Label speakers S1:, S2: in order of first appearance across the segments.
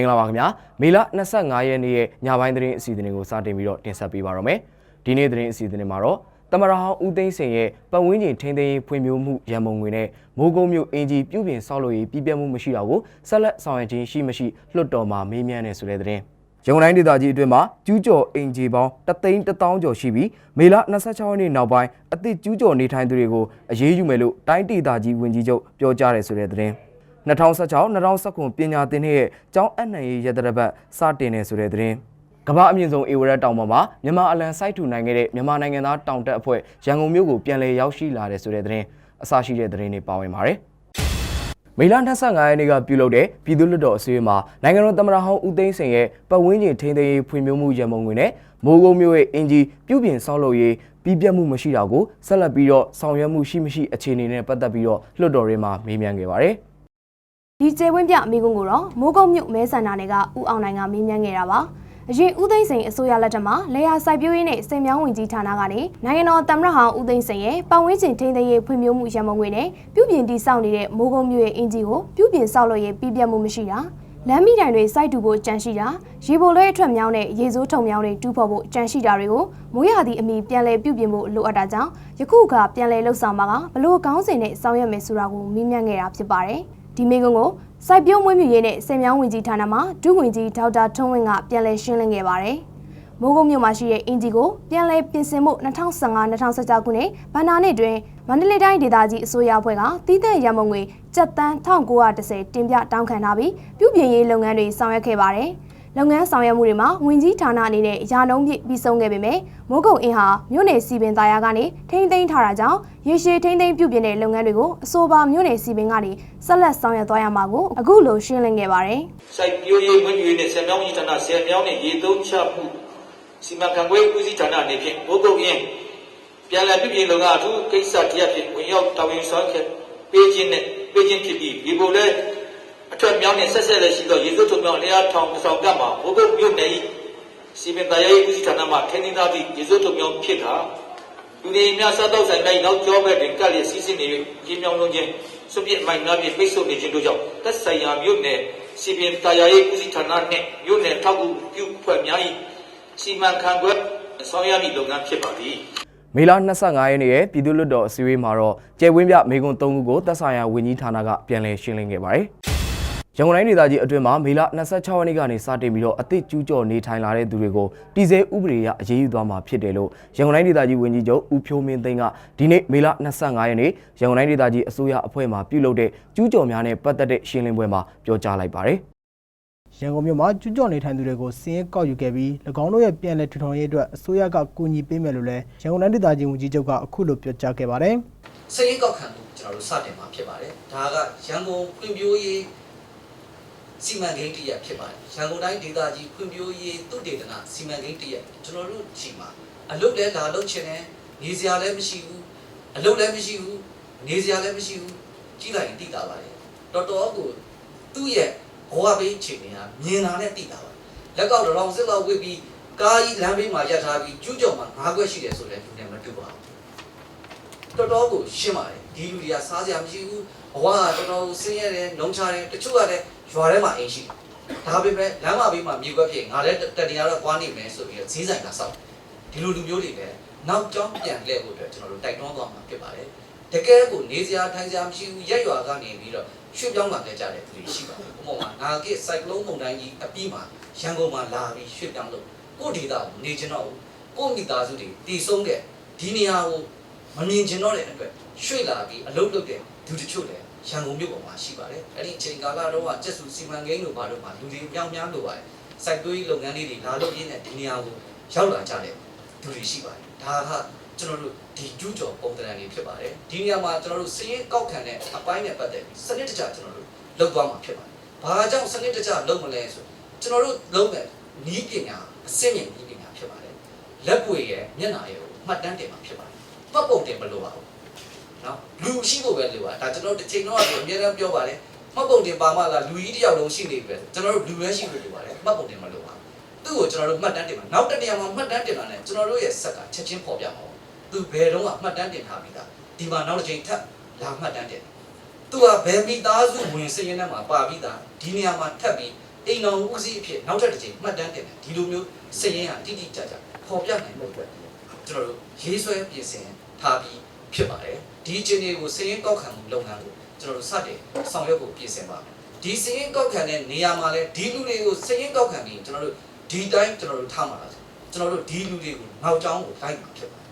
S1: င်္ဂလာပါခင်ဗျာမေလ25ရက်နေ့ရဲ့ညပိုင်းသတင်းအစီအစဉ်တွေကိုစတင်ပြီးတော့တင်ဆက်ပေးပါရမယ်ဒီနေ့သတင်းအစီအစဉ်တွေမှာတော့တမရဟောင်းဦးသိန်းစင်ရဲ့ပတ်ဝန်းကျင်ထိန်းသိမ်းရေးဖွံ့ဖြိုးမှုရန်ပုံငွေနဲ့မိုးကုံမြို့အင်ဂျီပြုပြင်ဆောက်လုပ်ရေးပြည်ပြတ်မှုမရှိတာကိုဆက်လက်ဆောင်ရွက်ခြင်းရှိမရှိလွှတ်တော်မှာမေးမြန်းနေဆိုတဲ့သတင်းရန်ကုန်တိုင်းဒေသကြီးအတွင်းမှာကျူးကျော်အင်ဂျီပေါင်းတသိန်းတစ်သောင်းကျော်ရှိပြီးမေလ26ရက်နေ့နောက်ပိုင်းအသစ်ကျူးကျော်နေထိုင်သူတွေကိုအရေးယူမယ်လို့တိုင်းဒေသကြီးဝန်ကြီးချုပ်ပြောကြားတယ်ဆိုတဲ့သတင်း 2016-2019ပညာသင်နှစ်ရဲ့ကျောင်းအပ်နှံရေးရတရပတ်စတင်နေဆိုတဲ့သတင်းကမ္ဘာအမြင့်ဆုံးအေဝရက်တောင်ပေါ်မှာမြန်မာအလံစိုက်ထူနိုင်ခဲ့တဲ့မြန်မာနိုင်ငံသားတောင်တက်အဖွဲ့ရန်ကုန်မြို့ကိုပြန်လည်ရောက်ရှိလာတဲ့ဆိုတဲ့သတင်းအစရှိတဲ့သတင်းတွေပါဝင်ပါတယ်မေလ25ရက်နေ့ကပြုလုပ်တဲ့ပြည်သူ့လွှတ်တော်အစည်းအဝေးမှာနိုင်ငံတော်သမ္မတဟောင်းဦးသိန်းစိန်ရဲ့ပတ်ဝန်းကျင်ထိန်းသိမ်းရေးဖွံ့ဖြိုးမှုရန်ပုံငွေနဲ့မိုးကုံမြို့ရဲ့အင်ဂျီပြုပြင်ဆောက်လုပ်ရေးပြည်ပြတ်မှုမရှိတာကိုဆက်လက်ပြီးတော့ဆောင်ရွက်မှုရှိမရှိအခြေအနေနဲ့ပတ်သက်ပြီးတော့လွှတ်တော်တွေမှာမေးမြန်းခဲ့ပါတယ်
S2: ဒီကျေဝင်းပြအမိကုန်းကိုတော့မိုးကုတ်မြို့မဲဆန္ဒနယ်ကဦးအောင်နိုင်ကမေးမြန်းခဲ့တာပါအရင်ဦးသိန်းစိန်အစိုးရလက်ထက်မှာလေယာစိုက်ပျိုးရေးနဲ့စိန်မြောင်းဝင်ကြီးဌာနကနေနိုင်ငံတော်သမ္မတဟောင်းဦးသိန်းစိန်ရဲ့ပတ်ဝန်းကျင်ထိန်းသိမ်းရေးဖွံ့ဖြိုးမှုရန်ပုံငွေနဲ့ပြုပြင်တည်ဆောက်နေတဲ့မိုးကုတ်မြို့ရဲ့အင်ဂျီကိုပြုပြင်ဆောက်လုပ်ရေးပြည်ပြတ်မှုမရှိတာလမ်းမီတိုင်တွေစိုက်တူဖို့ကြံရှိတာရေပိုလွဲအထွက်မြောင်းနဲ့ရေစိုးထုံမြောင်းတွေတူးဖော်ဖို့ကြံရှိတာတွေကိုမိုးရသည့်အမိပြန်လည်ပြုပြင်ဖို့လိုအပ်တာကြောင့်ယခုကပြန်လည်လှုပ်ဆောင်မှာကဘလို့ကောင်းစင်နဲ့ဆောင်ရွက်မယ်ဆိုတာကိုမေးမြန်းခဲ့တာဖြစ်ပါတယ် ဒီမိကုန်းကိုစိုက်ပျိုးမွေးမြူရေးနဲ့စင်မြောင်းဝင်ကြီးဌာနမှဒုဝန်ကြီးဒေါက်တာထွန်းဝင်းကပြန်လည်ရှင်းလင်းခဲ့ပါတယ်။မိုးကုတ်မြို့မှာရှိတဲ့အင်ဂျီကိုပြန်လည်ပြင်ဆင်မှု2015-2016ခုနှစ်ဗန္နာနှစ်တွင်မန္တလေးတိုင်းဒေသကြီးအစိုးရအဖွဲ့ကတည်တဲ့ရမုံငွေကျပ်သန်း1910တင်ပြတောင်းခံထားပြီးပြုပြင်ရေးလုပ်ငန်းတွေဆောင်ရွက်ခဲ့ပါတယ်။ လုပ်ငန်းဆောင်ရွက်မှုတွေမှာဝင်ကြီးဌာနအနေနဲ့ရာနှုန်းပြည့်ပြီးဆုံးခဲ့ပေမဲ့မိုးကုတ်အင်းဟာမြို့နယ်စီပင်သားယာကနေထိမ့်သိမ်းထားတာကြောင့်ရေရှည်ထိမ့်သိမ်းပြုပြင်တဲ့လုပ်ငန်းတွေကိုအဆိုပါမြို့နယ်စီပင်ကနေဆက်လက်ဆောင်ရွက်သွားရမှာကိုအခုလိုရှင်းလင်းခဲ့ပါတယ်။
S3: စိုက်ပျိုးရေးမွေးမြူရေးနဲ့ဆယ်မြောင်းကြီးဌာနဆယ်မြောင်းနဲ့ရေသုံးချမှုစီမံခန့်ခွဲဦးစီးဌာနအနေဖြင့်ဘုတ်ကုတ်ရင်းပြန်လည်ပြုပြင်လုပ်ငန်းအထူးကိစ္စတရားဖြင့်ဝင်ရောက်တာဝန်ဆောင်ခဲ့ပေးခြင်းနဲ့ပေးခြင်းဖြစ်ပြီးဒီပုံလည်း အထက်မြောင်းနဲ့ဆက်ဆက်လည်းရှိသောရေသွတ်ထုံမြောင်းလျားထောင်တစ်ဆောင်ကမှဘုတ်ကုတ်မြို့နယ်၏စီမံတရားရေးဦးစီးဌာနမှထင်းထင်းသားသည့်ရေသွတ်ထုံမြောင်းဖြစ်တာလူတွေများစားတော့ဆိုင်တိုင်းနောက်ကျောဘက်တွင်ကပ်လျက်စီးဆင်းနေ၍ရေမြောင်းလုံးချင်းစွပြစ်မိုင်နာဖြင့်ပိတ်ဆို့နေခြင်းတို့ကြောင့်သက်ဆိုင်ရာမြို့နယ်စီပင်တရားရေးဦးစီးဌာနနှင့်မြို့နယ်ထောက်ကူပြုဖွဲ့များ၏စီမံခန့်ခွဲဆောင်ရွက်မည့်လုပ်ငန်းဖြစ်ပါသည်
S1: မေလ25ရက်နေ့ရဲ့ပြည်သူ့လွှတ်တော်အစည်းအဝေးမှာတော့ကျယ်ဝင်းပြမေကွန်3ခုကိုသက်ဆိုင်ရာဝန်ကြီးဌာနကပြန်လည်ရှင်းလင်းခဲ့ပါတယ်။ ရန်ကုန်တိုင်းဒေသကြီးအတွင်းမှာမေလ26ရက်နေ့ကနေစတင်ပြီးတော့အသစ်ကျူးကျော်နေထိုင်လာတဲ့သူတွေကိုတည်ဆဲဥပဒေအရအရေးယူသွားမှာဖြစ်တယ်လို့ရန်ကုန်တိုင်းဒေသကြီးဝန်ကြီးချုပ်ဦးဖြိုးမင်းသိန်းကဒီနေ့မေလ25ရက်နေ့ရန်ကုန်တိုင်းဒေသကြီးအစိုးရအဖွဲ့မှပြုလုပ်တဲ့ကျူးကျော်များနဲ့ပတ်သက်တဲ့ရှင်းလင်းပွဲမှာပြောကြားလိုက်ပါတယ်။
S4: ရန်ကုန်မြို့မှာကျွကြော့နေထိုင်သူတွေကိုစီးရင်ကောက်ယူခဲ့ပြီး၎င်းတို့ရဲ့ပြန်လည်ထူထောင်ရေးအတွက်အစိုးရကကူညီပေးမယ်လို့လည်းရန်ကုန်တိုင်းဒေသကြီးဝန်ကြီးချုပ်ကအခုလိုပြောကြားခဲ့ပါတယ်
S5: စည်ရင်ကောက်ခံမှုကျွန်တော်တို့စတင်မှာဖြစ်ပါတယ်ဒါကရန်ကုန်ဖွံ့ဖြိုးရေး စီမံကိန်းတစ်ရပ်ဖြစ်ပါတယ်ရန်ကုန်တိုင်းဒေသကြီးဖွံ့ဖြိုးရေးသုတေသနစီမံကိန်းတစ်ရပ်ကျွန်တော်တို့ချိန်မှာအလုပ်လည်းလာလုပ်ချင်တယ်နေစရာလည်းမရှိဘူးအလုပ်လည်းမရှိဘူးနေစရာလည်းမရှိဘူးကြီးလိုက်ရင်သိတာပါတယ်တော်တော်ကိုသူ့ရဲ့ဘဝဘေးချိန်တွေကမြင်တာနဲ့သိတာပါလက်ကောက်တော်စစ်လောက်ဝစ်ပြီးကားကြီးလမ်းဘေးမှာရပ်ထားပြီးကျူးကျော်မှာ၅ခွက်ရှိတယ်ဆိုလည်းသူနဲ့မတူပါဘူးတော်တော်ကိုရှင်းပါတယ်ဒီလူတွေကစားစရာမရှိဘူးဘဝကတော်တော်ဆင်းရဲတယ်နှုံချတယ်တချို့ကလည်း ရွာထဲမှာအိမ်ရှိတယ်ဒါပေမဲ့လမ်းမဘေးမှာမြေကွက်ဖြစ်ငါလည်းတတရားတော့ကွာနေမယ်ဆိုပြီးဈေးဆိုင်ကစောက်ဒီလိုလူမျိုးတွေလည်းနောက်ကျောင်းပြန်လှည့်ဖို့အတွက်ကျွန်တော်တို့တိုက်တွန်းသွားမှာဖြစ်ပါတယ်တကယ်ကိုနေစရာထိုင်စရာမရှိဘူးရက်ရွာကနေပြီးတော့ရွှေ့ပြောင်းလာကြတဲ့သူတွေရှိပါတယ်ဥပမာနာဂစ်စိုက်ကလုံးမုန်တိုင်းကြီးအပြီးမှာရန်ကုန်မှာလာပြီးရွှေ့ပြောင်းလို့ကိုယ့်ဒေသကိုနေချင်တော့ဘူးကိုယ့်မိသားစုတွေတည်ဆုံးတဲ့ဒီနေရာကိုမမြင်ကျင်တော့တဲ့အတွက်ရွှေ့လာပြီးအလုပ်လုပ်တဲ့သူတချို့လည်း ရန်ကုန်မြို့ပေါ်မှာရှိပါတယ်။အဲ့ဒီအချိန်ကာလတော့ကကျက်စုစီမံကိန်းတို့ဘာလို့မှလူတွေအများများလိုပါတယ်။စိုက်သွေးလုပ်ငန်းလေးတွေလာလုပ်ရင်းနဲ့ဒီနေရာကိုရောက်လာကြတဲ့သူတွေရှိပါတယ်။ဒါကကျွန်တော်တို့ဒီကျူးကျော်ပုံသဏ္ဍာန်တွေဖြစ်ပါတယ်။ဒီနေရာမှာကျွန်တော်တို့စည်ရင်ကောက်ခံတဲ့အပိုင်းနဲ့ပတ်သက်ပြီးစနစ်တကျကျွန်တော်တို့လုပ်သွားမှာဖြစ်ပါတယ်။ဘာကြောင့်စနစ်တကျလုပ်မလဲဆိုကျွန်တော်တို့လုပ်တဲ့နီးပညာအစစ်မြင့်နီးပညာဖြစ်ပါတယ်။လက်ပွေရဲ့မျက်နှာရဲ့ကိုမှတ်တမ်းတင်မှာဖြစ်ပါတယ်။ပတ်ပုံတင်မလို့ပါဘူး နော်လူရှိဖို့ပဲလိုပါဒါကျွန်တော်တစ်ချိန်တော့အများအားပြောပါတယ်မှတ်ပုံတင်ပါမှလားလူကြီးတစ်ယောက်လုံးရှိနေပြီကျွန်တော်တို့လူပဲရှိလို့လိုပါတယ်မှတ်ပုံတင်မလို့ပါသူ့ကိုကျွန်တော်တို့မှတ်တမ်းတင်ပါနောက်တစ်နေရာမှာမှတ်တမ်းတင်တာနဲ့ကျွန်တော်တို့ရဲ့ဆက်ကချက်ချင်းပေါ်ပြမှာသူဘယ်တော့မှမှတ်တမ်းတင်ထားပြီးသားဒီမှာနောက်တစ်ချိန်ထပ်လာမှတ်တမ်းတင်သူကဘယ်မိသားစုဝင်စည်ရင်ထဲမှာပါပြီးသားဒီနေရာမှာထပ်ပြီးတအိမ်တော်ဦးစီးအဖြစ်နောက်ထပ်တစ်ချိန်မှတ်တမ်းတင်တယ်ဒီလိုမျိုးစည်ရင်ဟာတိတိကျကျပေါ်ပြနိုင်ဖို့အတွက်ကျွန်တော်တို့ရေးဆွဲပြင်ဆင်ထားပြီး ဖြစ်ပါတယ်ဒီအချိန်တွေကိုစည်ရင်ကောက်ခံမှုလုပ်ငန်းကိုကျွန်တော်တို့စတင်ဆောင်ရွက်ဖို့ပြင်ဆင်ပါမယ်ဒီစည်ရင်ကောက်ခံတဲ့နေရာမှာလဲဒီလူတွေကိုစည်ရင်ကောက်ခံပြီးကျွန်တော်တို့ဒီတိုင်းကျွန်တော်တို့ထားမှာလားကျွန်တော်တို့ဒီလူတွေကိုနောက်ကျောင်းကိုလိုက်မှာဖြစ်ပါတယ်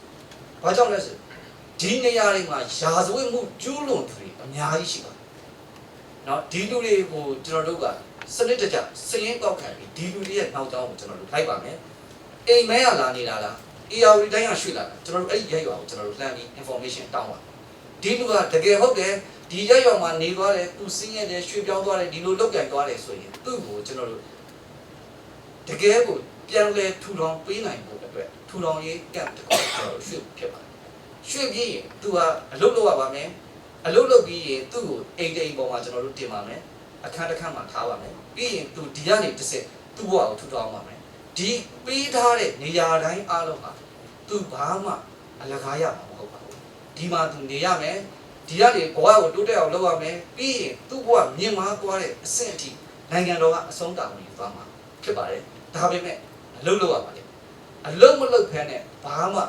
S5: ဘာကြောင့်လဲဆိုဒီနေရာတွေမှာယာဇဝတ်မှုကျူးလွန်သူတွေအများကြီးရှိပါတယ်เนาะဒီလူတွေကိုကျွန်တော်တို့ကစနစ်တကျစည်ရင်ကောက်ခံပြီးဒီလူတွေရဲ့နောက်ကျောင်းကိုကျွန်တော်တို့လိုက်ပါမယ်အိမ်မဲရလာနေတာလား AR တိုင်းရရွှေ့လာတာကျွန်တော်တို့အဲ့ဒီရက်ရွာကိုကျွန်တော်တို့လှမ်းပြီး information တောင်းပါဒီလူကတကယ်ဟုတ်တယ်ဒီရက်ရွာမှာနေသွားတယ်သူစင်းရတယ်ရွှေ့ပြောင်းသွားတယ်ဒီလိုလောက်ကန်သွားတယ်ဆိုရင်သူ့ကိုကျွန်တော်တို့တကယ်ကိုပြန်လဲထူထောင်ပေးနိုင်ဖို့အတွက်ထူထောင်ရေးကန့်တစ်ခုကျွန်တော်တို့ရွှေ့ဖြစ်ပါတယ်ရွှေ့ပြီးရင်သူကအလုပ်လုပ်ရပါမယ်အလုပ်လုပ်ပြီးရင်သူ့ကိုအိမ်တိမ်ပေါ်မှာကျွန်တော်တို့တင်ပါမယ်အခန်းတစ်ခန်းမှာထားပါမယ်ပြီးရင်သူဒီကနေတစ်ဆက်သူ့ဘဝကိုထူထောင်ပါမယ် ဒီပေးထားတဲ့နေရာတိုင်းအားလုံးဟာသူဘာမှအလကားရမှာမဟုတ်ပါဘူးဒီမှာသူနေရမယ်ဒီကနေဘဝကိုတိုးတက်အောင်လုပ်ရမယ်ပြီးရင်သူ့ဘဝမြင်မာသွားတဲ့အဆင့်အထိနိုင်ငံတော်ကအဆုံးတာဝန်ယူသွားမှာဖြစ်ပါတယ်ဒါပေမဲ့အလုပ်လုပ်ရပါလေအလုပ်မလုပ်ဖ ೇನೆ ဘာမှ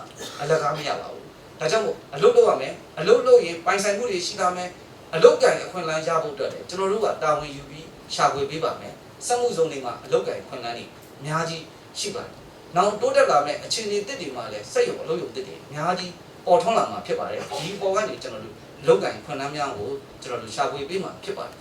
S5: အလကားမရပါဘူးဒါကြောင့်မို့အလုပ်လုပ်ရမယ်အလုပ်လုပ်ရင်ပိုင်ဆိုင်မှုတွေရှိတာမယ်အလုပ်ကံအခွင့်အလမ်းရဖို့အတွက်လည်းကျွန်တော်တို့ကတာဝန်ယူပြီးရှာဖွေပေးပါမယ်စက်မှုစုံတွေမှာအလုပ်ကံအခွင့်အလမ်းတွေအများကြီး ရှိပါတယ်နောက်တိုးတက်လာမယ့်အခြေအနေတစ်တွေမှာလည်းစက်ရုံအလုပ်ရုံတစ်တွေအများကြီးပေါ်ထွန်းလာမှာဖြစ်ပါတယ်ဒီပေါ်ကနေကျွန်တော်တို့လုပ်ကံခွင့်လမ်းများကိုကျွန်တော်တို့ရှာဖွေပေးမှာဖြစ်ပါတယ်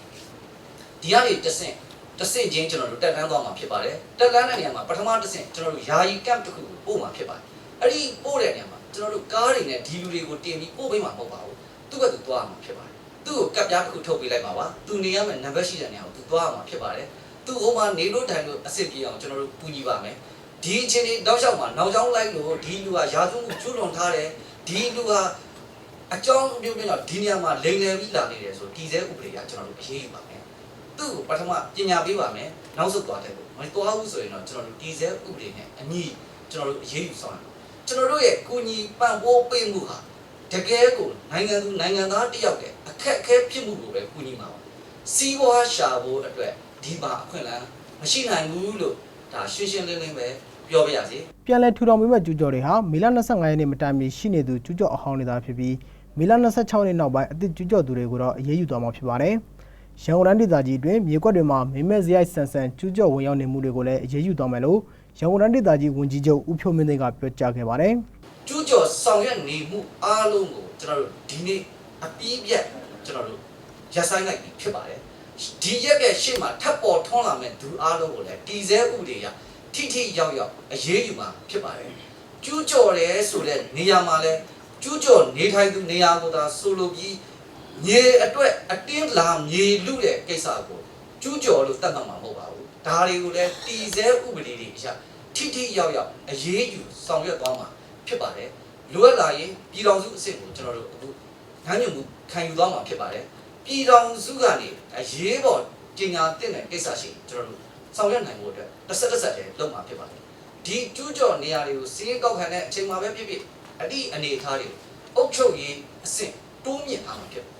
S5: ဒီကနေတစ်ဆင့်တစ်ဆင့်ချင်းကျွန်တော်တို့တက်တန်းသွားမှာဖြစ်ပါတယ်တက်တန်းတဲ့နေရာမှာပထမတစ်ဆင့်ကျွန်တော်တို့ယာယီကမ်တစ်ခုကိုပို့မှာဖြစ်ပါတယ်အဲ့ဒီပို့တဲ့နေရာမှာကျွန်တော်တို့ကားတွေနဲ့ဒီလူတွေကိုတင်ပြီးပို့ပေးမှာမဟုတ်ပါဘူးသူ့ဘက်သူသွားမှာဖြစ်ပါတယ်သူ့ကိုကပ်ပြားတစ်ခုထုတ်ပေးလိုက်ပါပါသူနေရမယ့်နံပါတ်ရှိတဲ့နေရာကိုသူသွားမှာဖြစ်ပါတယ် သူ့ဟိုမှာနေလို့ထိုင်လို့အဆင်ပြေအောင်ကျွန်တော်တို့ပူညီပါမယ်ဒီအချိန်လေးတောက်လျှောက်မှာနောက်ကျောင်းလိုက်လို့ဒီလူကရာဇဝမှုကျွလွန်ထားတယ်ဒီလူဟာအကြောင်းမျိုးမျိုးတော့ဒီနေရာမှာလိမ်လည်ပြီးလာနေတယ်ဆိုဒီစဲဥပဒေကကျွန်တော်တို့အရေးယူပါမယ်သူ့ကိုပထမပညာပေးပါမယ်နောက်ဆုတ်သွားတယ်ကိုမတော်ဘူးဆိုရင်တော့ကျွန်တော်တို့ဒီစဲဥပဒေနဲ့အညီကျွန်တော်တို့အရေးယူဆောင်ရအောင်ကျွန်တော်တို့ရဲ့ကိုညီပံ့ပိုးပေးမှုဟာတကယ်ကိုနိုင်ငံသူနိုင်ငံသားတစ်ယောက်ရဲ့အခက်အခဲဖြစ်မှုကိုပဲကိုညီမှာပါစီးပွားရှာဖို့အတွက် ဒီပါအခွင့်အလမ်းမရှိနိုင်ဘူးလို့ဒါရှင်းရှင်းလင်းလင်းပဲပြောပြရစီ
S4: ပြန်လည်ထူထောင်ပေးမဲ့ကျူးကျော်တွေဟာမေလ25ရက်နေ့မတိုင်မီရှိနေသူကျူးကျော်အဟောင်းတွေသာဖြစ်ပြီးမေလ26ရက်နေ့နောက်ပိုင်းအသစ်ကျူးကျော်သူတွေကိုတော့အရေးယူသွားမှာဖြစ်ပါတယ်။ရန်ကုန်တိုင်းဒေသကြီးအတွင်းမြေကွက်တွေမှာမိမဲ့စရိုက်ဆန်ဆန်ကျူးကျော်ဝင်ရောက်နေမှုတွေကိုလည်းအရေးယူသွားမယ်လို့ရန်ကုန်တိုင်းဒေသကြီးဝန်ကြီးချုပ်ဦးဖြိုးမင်းသိန်းကပြောကြားခဲ့ပါတယ်။
S5: ကျူးကျော်ဆောင်ရွက်နေမှုအားလုံးကိုကျွန်တော်တို့ဒီနေ့အပြည့်ပြတ်ကျွန်တော်တို့ရပ်ဆိုင်းလိုက်ပြီဖြစ်ပါတယ် ဒီရက်ရဲ့ရှေ့မှာထပ်ပေါ်ထွန်းလာမဲ့သူအားလုံးကိုလည်းတီစဲဥတွေရထိထိရောက်ရောက်အရေးယူမှာဖြစ်ပါတယ်ကျူးကျော်တယ်ဆိုတဲ့နေရာမှာလဲကျူးကျော်နေထိုင်သူနေရာကိုသာဆိုလိုပြီးမြေအတွက်အတင်းလာမြေလူတဲ့ကိစ္စကိုကျူးကျော်လို့တတ်မှတ်မှာမဟုတ်ပါဘူးဒါတွေကိုလည်းတီစဲဥပဒေတွေအရထိထိရောက်ရောက်အရေးယူဆောင်ရွက်သွားမှာဖြစ်ပါတယ်လိုအပ်လာရင်ပြည်တော်စုအစ်စ်ကိုကျွန်တော်တို့အခုငန်းညွန်မှုခံယူသွားမှာဖြစ်ပါတယ် ပြည်တော်စုကနေအရေးပေါ်ပညာသင်တဲ့ကိစ္စရှိကျွန်တော်တို့ဆောင်ရွက်နိုင်ဖို့အတွက်တစ်ဆက်တစ်ဆက်တည်းလုပ်မှာဖြစ်ပါတယ်ဒီကျူးကျော်နေရာတွေကိုစီးရင်ကောက်ခံတဲ့အချိန်မှာပဲဖြစ်ဖြစ်အတိအနေအထားတွေအုပ်ချုပ်ရေးအဆင့်တိုးမြင့်ထားမှာဖြစ်တယ်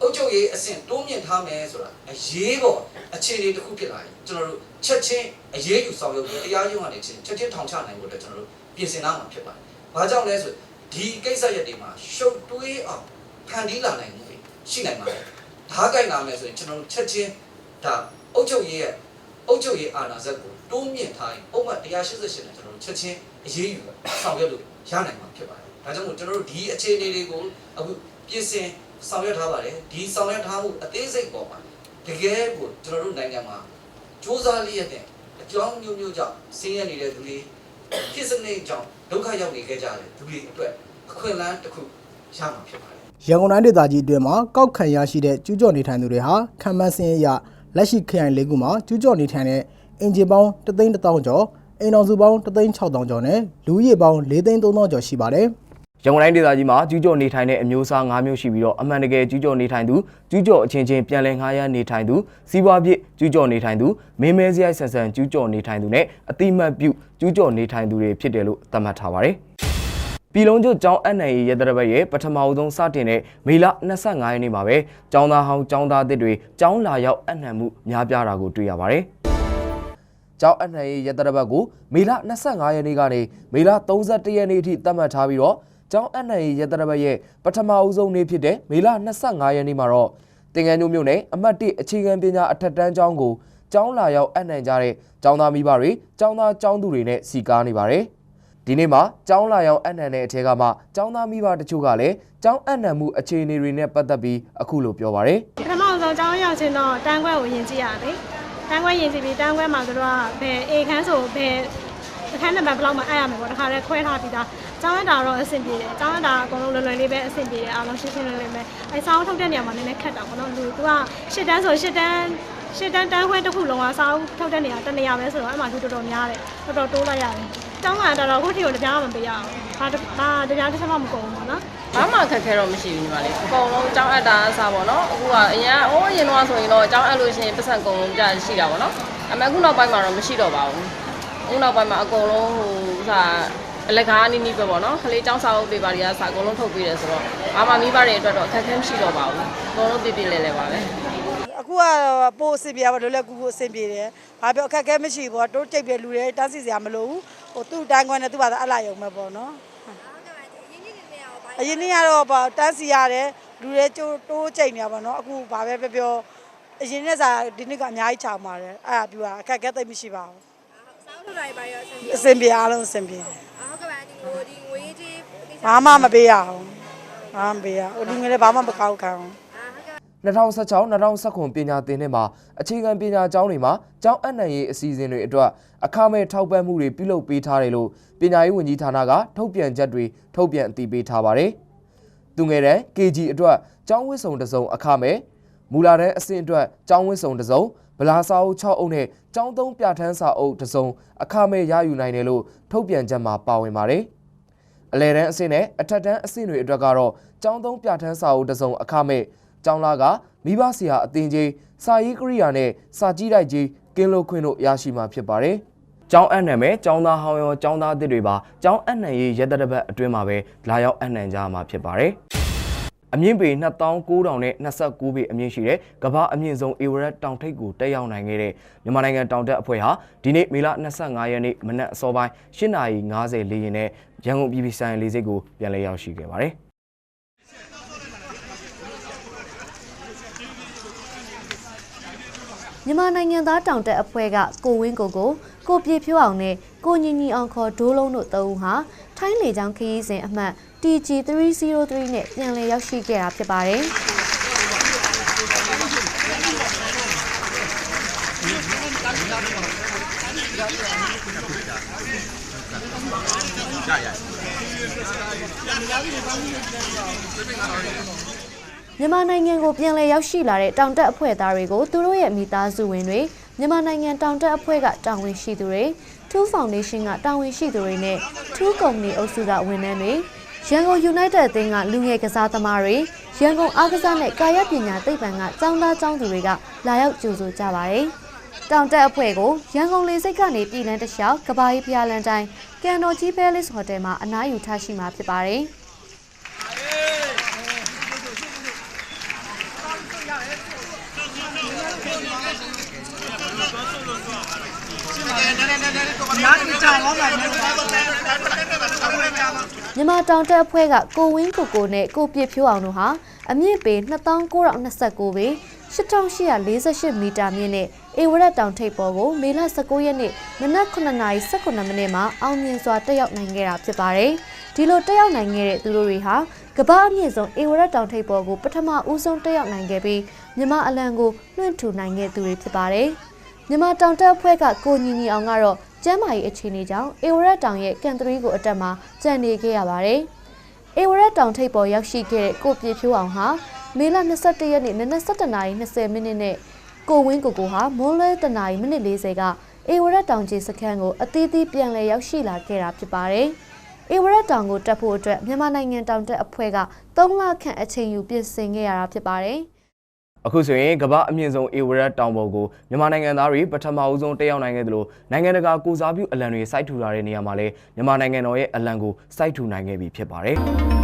S5: အုပ်ချုပ်ရေးအဆင့်တိုးမြင့်ထားမယ်ဆိုတာအရေးပေါ်အခြေအနေတစ်ခုဖြစ်လာရင်ကျွန်တော်တို့ချက်ချင်းအရေးယူဆောင်ရွက်ပြီးတရားရုံးကနေချင်းချက်ချင်းထောင်ချနိုင်ဖို့အတွက်ကျွန်တော်တို့ပြင်ဆင်ထားမှာဖြစ်ပါတယ်။ဘာကြောင့်လဲဆိုဒီကိစ္စရက်တွေမှာရှုပ်တွေးအောင်ဖန်တီးလာနိုင်မှုတွေရှိနိုင်ပါတယ်။ ဓာတ်ကြိုက်လာမယ်ဆိုရင်ကျွန်တော်တို့ချက်ချင်းဒါအုတ်ချုပ်ရေးရဲ့အုတ်ချုပ်ရေးအာဏာစက်ကိုတိုးမြင့်ထားရင်ပုံမှန်188နဲ့ကျွန်တော်တို့ချက်ချင်းအရေးယူဆောင်ရွက်လို့ရနိုင်မှာဖြစ်ပါတယ်။ဒါကြောင့်မို့ကျွန်တော်တို့ဒီအခြေအနေတွေကိုအခုပြင်ဆင်ဆောင်ရွက်ထားပါတယ်။ဒီဆောင်ရွက်ထားမှုအသေးစိတ်ပေါ်မှာတကယ်ကိုကျွန်တော်တို့နိုင်ငံမှာစ조사လေးရတဲ့အကြောင်းမျိုးမျိုးကြောင့်ဆင်းရဲနေတဲ့သူတွေဖြစ်စနစ်ကြောင့်ဒုက္ခရောက်နေခဲ့ကြတယ်သူတွေအတွက်အခွင့်အလမ်းတစ်ခုရမှာဖြစ်ပါတယ်
S4: ရန်ကုန်တိုင်းဒေသကြီးအတွင်းမှာကောက်ခံရရှိတဲ့ကျူးကျော်နေထိုင်သူတွေဟာခံမှန်းစင်းအရလက်ရှိခရိုင်လေးခုမှာကျူးကျော်နေထိုင်တဲ့အင်ဂျင်ပေါင်း3သိန်း1000ကျော်အိမ်တော်စုပေါင်း3သိန်း6000ကျော်နဲ့လူဦးရေပေါင်း4သိန်း3000ကျော်ရှိပါတယ်။
S1: ရန်ကုန်တိုင်းဒေသကြီးမှာကျူးကျော်နေထိုင်တဲ့အမျိုးအစား၅မျိုးရှိပြီးတော့အမှန်တကယ်ကျူးကျော်နေထိုင်သူကျူးကျော်အချင်းချင်းပြန်လည်ငှားရမ်းနေထိုင်သူစီးပွားဖြစ်ကျူးကျော်နေထိုင်သူမင်းမဲစရိုက်ဆန်ဆန်ကျူးကျော်နေထိုင်သူနဲ့အတိမတ်ပြုကျူးကျော်နေထိုင်သူတွေဖြစ်တယ်လို့သတ်မှတ်ထားပါတယ်။ ပြည်လုံးကျွတ်ကျောင်းအနှံရေးရတရဘတ်ရဲ့ပထမအဆုံးစတင်တဲ့မေလ25ရက်နေ့မှာပဲကျောင်းသားဟောင်းကျောင်းသားသစ်တွေကျောင်းလာရောက်အနှံမှုများပြားတာကိုတွေ့ရပါတယ်။ကျောင်းအနှံရေးရတရဘတ်ကိုမေလ25ရက်နေ့ကနေမေလ31ရက်နေ့အထိသတ်မှတ်ထားပြီးတော့ကျောင်းအနှံရေးရတရဘတ်ရဲ့ပထမအဦးဆုံးနေ့ဖြစ်တဲ့မေလ25ရက်နေ့မှာတော့တင်ငန်းညိုမြို့နယ်အမှတ်1အခြေခံပညာအထက်တန်းကျောင်းကိုကျောင်းလာရောက်အနှံကြတဲ့ကျောင်းသားမိဘတွေကျောင်းသားကျောင်းသူတွေနဲ့စီကားနေပါတယ်။ ဒီနေ့မှာကျောင်းလာရောက်အနှံတဲ့အထက်ကမှကျောင်းသားမိဘတချို့ကလည်းကျောင်းအနှံမှုအခြေအနေတွေနဲ့ပတ်သက်ပြီးအခုလိုပြောပါရယ်
S6: ပထမဆုံးကျောင်းရောက်ချင်းတော့တန်းခွဲကိုယဉ်ကြည့်ရတယ်တန်းခွဲယဉ်ကြည့်ပြီးတန်းခွဲမှာတို့ကဘယ်အေခန်းဆိုဘယ်အခန်းနံပါတ်ဘယ်လောက်မှအဲ့ရမယ်ပေါ့တခါတည်းခွဲထားပြီးသားကျောင်းရတာတော့အဆင်ပြေတယ်ကျောင်းရတာအကုန်လုံးလွယ်လွယ်လေးပဲအဆင်ပြေတယ်အားလုံးရှင်းရှင်းလင်းလင်းပဲအဲဆောင်းထုတ်တဲ့နေရာမှာနည်းနည်းခက်တာပေါ့နော်လူကရှစ်တန်းဆိုရှစ်တန်းရှစ်တန်းတန်းခွဲတစ်ခုလုံးကဆောင်းထုတ်တဲ့နေရာတစ်နေရာပဲဆိုတော့အဲ့မှာလူတော်တော်များတယ်တော်တော်တိုးလိုက်ရတယ် ကျောင်းကတော်တော်ခုထိကိုတပြားမှမပေးရအောင်ဘာဘာတပြားတစ်ချက်မှမကုန်ဘူးပေါ့နော်
S7: ဘာမှအခက်အခဲတော့မရှိဘူးညီမလေးအကုန်လုံးအကြောင်းအပ်တာအစားပေါ့နော်အခုကအရင်ကအိုးရင်တော့ဆိုရင်တော့အကြောင်းအပ်လို့ရှိရင်ပတ်စံအကုန်လုံးကြာရှိတာပေါ့နော်အမေအခုနောက်ပိုင်းမှာတော့မရှိတော့ပါဘူးအခုနောက်ပိုင်းမှာအကုန်လုံးဟိုဥစားအလက်ကားနီးနီးပဲပေါ့နော်ခလေးကျောင်းစာအုပ်တွေပါတွေကစာအကုန်လုံးထုတ်ပေးတယ်ဆိုတော့ဘာမှမိဘတွေအတွက်တော့အခက်အခဲမရှိတော့ပါဘူးအကုန်လုံးပြည့်ပြည့်လဲလဲပါပဲ
S8: အခုကတော့ပို့အဆင်ပြေပါလို့လည်းကူကူအဆင်ပြေတယ်။ဘာပြောအခက်အခဲမရှိဘူးပေါ့တိုးတိတ်ပြလူတွေတန်းစီစရာမလိုဘူး။ ဟိုသူ့တိုင်းခွန်းနဲ့သူ့ဘာသာအလားယုံမဲ့ပေါ့နော်။အရင်နေ့ကတော့ပေါ့တန်းစီရတယ်လူတွေတိုးတိုးကြိတ်နေရပါတော့အခုဘာပဲပြောပြောအရင်နေ့စားဒီနေ့ကအများကြီးချောင်ပါတယ်အဲ့ဒါပြောတာအခက်အခဲသိပ်မရှိပါဘူး
S9: စောင်းထုတ်လိုက်ပါရောအဆင်ပြေ
S8: အဆင်ပြေအားလုံးအဆင်ပြေတယ်
S9: ဟုတ်ကဲ့ပါဒီဟိုဒီငွေကြီးကိစ္စ
S8: ဘာမှမပေးရအောင်ဘာမှမပေးရဟိုလူငယ်လည်းဘာမှမကောက်ခံအောင်
S1: 2016-2019ပညာသင်နှစ်မှာအခြေခံပညာကျောင်းတွေမှာကျောင်းအပ်နှံရေးအစီအစဉ်တွေအတွက်အခမဲ့ထောက်ပံ့မှုတွေပြုလုပ်ပေးထားတယ်လို့ပညာရေးဝန်ကြီးဌာနကထုတ်ပြန်ချက်တွေထုတ်ပြန်အသိပေးထားပါတယ်။သူငယ်တန်း KG အတွက်ကျောင်းဝစ်စုံတစ်စုံအခမဲ့မူလာတန်းအဆင့်အတွက်ကျောင်းဝစ်စုံတစ်စုံဗလာစာအုပ်6အုပ်နဲ့ကျောင်းသုံးပြဋ္ဌာန်းစာအုပ်တစ်စုံအခမဲ့ရယူနိုင်တယ်လို့ထုတ်ပြန်ချက်မှာပါဝင်ပါတယ်။အလဲတန်းအဆင့်နဲ့အထက်တန်းအဆင့်တွေအတွက်ကတော့ကျောင်းသုံးပြဋ္ဌာန်းစာအုပ်တစ်စုံအခမဲ့ ကျောင်းလာကမိဘဆရာအသင်ကြီးစာရေးကိရိယာနဲ့စာကြည့်တိုက်ကြီးကင်းလို့ခွင့်တို့ရရှိမှာဖြစ်ပါတယ်။ကျောင်းအပ်နှံမဲ့ကျောင်းသားဟောင်းရောကျောင်းသားအသစ်တွေပါကျောင်းအပ်နှံရေးရက်တရပတ်အတွင်းမှာပဲလာရောက်အပ်နှံကြမှာဖြစ်ပါတယ်။အမြင့်ပေ2900နဲ့29ပေအမြင့်ရှိတဲ့ကမ္ဘာအမြင့်ဆုံးအေဝရက်တောင်ထိပ်ကိုတက်ရောက်နိုင်ခဲ့တဲ့မြန်မာနိုင်ငံတောင်တက်အဖွဲ့ဟာဒီနေ့မေလ25ရက်နေ့မနက်အစောပိုင်း8:50လေယာဉ်နဲ့ရန်ကုန်ပြည်ပြည်ဆိုင်ရာလေဆိပ်ကိုပြန်လည်ရောက်ရှိခဲ့ပါတယ်။
S10: မြန်မာနိုင်ငံသားတောင်တက်အဖွဲ့ကကိုဝင်းကိုကိုကိုပြေဖြိုးအောင်နဲ့ကိုညီညီအောင်ခေါ်ဒိုးလုံးတို့သုံးဦးဟာထိုင်းလေကြောင်းခရီးစဉ်အမှတ် TG303 နဲ့ပြန်လည်ရောက်ရှိခဲ့တာဖြစ်ပါတယ်။ မြန်မာနိုင်ငံကိုပြန်လည်ရောက်ရှိလာတဲ့တောင်တက်အဖွဲ့သားတွေကိုသူတို့ရဲ့မိသားစုဝင်တွေမြန်မာနိုင်ငံတောင်တက်အဖွဲ့ကတာဝန်ရှိသူတွေ2 Foundation ကတာဝန်ရှိသူတွေနဲ့2 Company အုပ်စုကဝန်ထမ်းတွေရန်ကုန် United အသင်းကလူငယ်ကစားသမားတွေရန်ကုန်အားကစားနဲ့ကာယပညာသိပ္ပံကကျောင်းသားကျောင်းသူတွေကလာရောက်ကြိုဆိုကြပါတယ်။တောင်တက်အဖွဲ့ကိုရန်ကုန်လေဆိပ်ကနေပြည်လန်းတစ်လျှောက်ကဘာကြီးဖျားလန်းတိုင်းကန်တော်ကြီး Palace Hotel မှာအနားယူထားရှိမှာဖြစ်ပါတယ်။ မြန်မာတောင်တက်အဖွဲ့ကကိုဝင်းကိုကိုနဲ့ကိုပြည့်ဖြိုးအောင်တို့ဟာအမြင့်ပေ2929ပေ8848မီတာမြင့်နဲ့အေဝရက်တောင်ထိပ်ပေါ်ကိုမေလ19ရက်နေ့နနက်9:18မိနစ်မှာအောင်မြင်စွာတက်ရောက်နိုင်ခဲ့တာဖြစ်ပါတယ်။ဒီလိုတက်ရောက်နိုင်ခဲ့တဲ့သူတို့တွေဟာကမ္ဘာအမြင့်ဆုံးအေဝရက်တောင်ထိပ်ပေါ်ကိုပထမဦးဆုံးတက်ရောက်နိုင်ခဲ့ပြီးမြန်မာအလံကိုလွှင့်ထူနိုင်ခဲ့သူတွေဖြစ်ပါတယ်။မြန်မာတောင်တက်အဖွဲ့ကကိုညီညီအောင်ကတော့ ကျမ်းမာရေးအခြေအနေကြောင့်အေဝရက်တောင်ရဲ့ကန်သရီကိုအတက်မှာကြံနေခဲ့ရပါတယ်။အေဝရက်တောင်ထိပ်ပေါ်ရောက်ရှိခဲ့တဲ့ကိုပြေဖြိုးအောင်ဟာမေလ22ရက်နေ့နနက်7:20မိနစ်နဲ့ကိုဝင်းကိုကိုဟာမွန်းလွဲတနာရီမိနစ်40ကအေဝရက်တောင်ကြီးစခန်းကိုအသီးသီးပြန်လည်ရောက်ရှိလာခဲ့တာဖြစ်ပါတယ်။အေဝရက်တောင်ကိုတက်ဖို့အတွက်မြန်မာနိုင်ငံတောင်တက်အဖွဲ့က3လခန့်အချိန်ယူပြင်ဆင်ခဲ့ရတာဖြစ်ပါတယ်။
S1: အခုဆိုရင်ကမ္ဘာအမြင့်ဆုံးအေဝရက်တောင်ပေါ်ကိုမြန်မာနိုင်ငံသားတွေပထမအဦးဆုံးတက်ရောက်နိုင်ခဲ့သလိုနိုင်ငံတကာကိုစားပြုအလံတွေစိုက်ထူလာတဲ့နေရာမှာလည်းမြန်မာနိုင်ငံတော်ရဲ့အလံကိုစိုက်ထူနိုင်ခဲ့ပြီဖြစ်ပါတယ်။